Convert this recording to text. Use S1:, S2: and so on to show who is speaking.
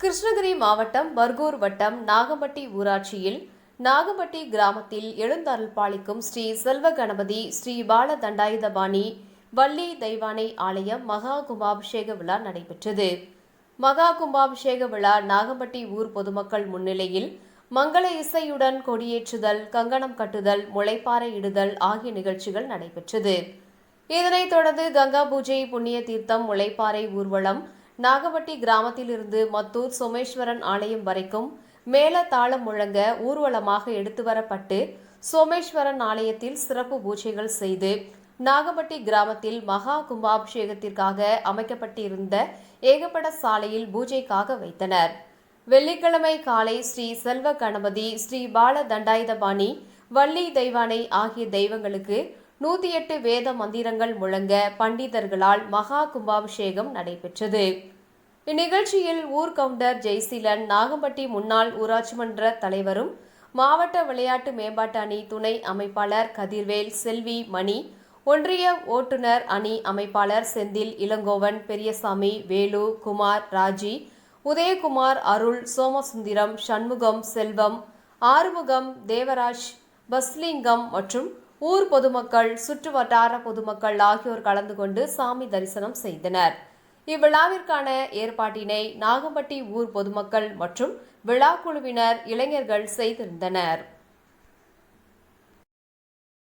S1: கிருஷ்ணகிரி மாவட்டம் பர்கூர் வட்டம் நாகம்பட்டி ஊராட்சியில் நாகம்பட்டி கிராமத்தில் எழுந்தருள் பாலிக்கும் ஸ்ரீ செல்வ கணபதி ஸ்ரீ பால தண்டாயுதபாணி வள்ளி தெய்வானை ஆலயம் மகா கும்பாபிஷேக விழா நடைபெற்றது. மகா கும்பாபிஷேக விழா நாகம்பட்டி ஊர் பொதுமக்கள் முன்னிலையில் மங்கள இசையுடன் கொடியேற்றுதல் கங்கணம் கட்டுதல் முளைப்பாறை இடுதல் ஆகிய நிகழ்ச்சிகள் நடைபெற்றது. இதனைத் தொடர்ந்து கங்கா பூஜை புண்ணிய தீர்த்தம் முளைப்பாறை ஊர்வலம் நாகப்பட்டி கிராமத்திலிருந்து மத்தூர் சோமேஸ்வரன் ஆலயம் வரைக்கும் மேல தாளம் முழங்க ஊர்வலமாக எடுத்து வரப்பட்டு சோமேஸ்வரன் ஆலயத்தில் சிறப்பு பூஜைகள் செய்து நாகப்பட்டி கிராமத்தில் மகா கும்பாபிஷேகத்திற்காக அமைக்கப்பட்டிருந்த ஏகப்பட சாலையில் பூஜைக்காக வைத்தனர். வெள்ளிக்கிழமை காலை ஸ்ரீ செல்வ கணபதி ஸ்ரீ பால தண்டாயுதபாணி வள்ளி தெய்வானை ஆகிய தெய்வங்களுக்கு நூத்தி எட்டு வேத மந்திரங்கள் முழங்க பண்டிதர்களால் மகா கும்பாபிஷேகம் நடைபெற்றது. இந்நிகழ்ச்சியில் ஊர் கவுண்டர் ஜெய்சீலன் நாகம்பட்டி முன்னாள் ஊராட்சி மன்ற தலைவரும் மாவட்ட விளையாட்டு மேம்பாட்டு அணி துணை அமைப்பாளர் கதிர்வேல் செல்வி மணி ஒன்றிய ஓட்டுநர் அணி அமைப்பாளர் செந்தில் இளங்கோவன் பெரியசாமி வேலு குமார் ராஜி உதயகுமார் அருள் சோமசுந்தரம் சண்முகம் செல்வம் ஆறுமுகம் தேவராஜ் பஸ்லிங்கம் மற்றும் ஊர் பொதுமக்கள் சுற்று வட்டார பொதுமக்கள் ஆகியோர் கலந்து கொண்டு சாமி தரிசனம் செய்தனர். இவ்விழாவிற்கான ஏற்பாட்டினை நாகம்பட்டி ஊர் பொதுமக்கள் மற்றும் விழா குழுவினர் இளைஞர்கள் செய்திருந்தனர்.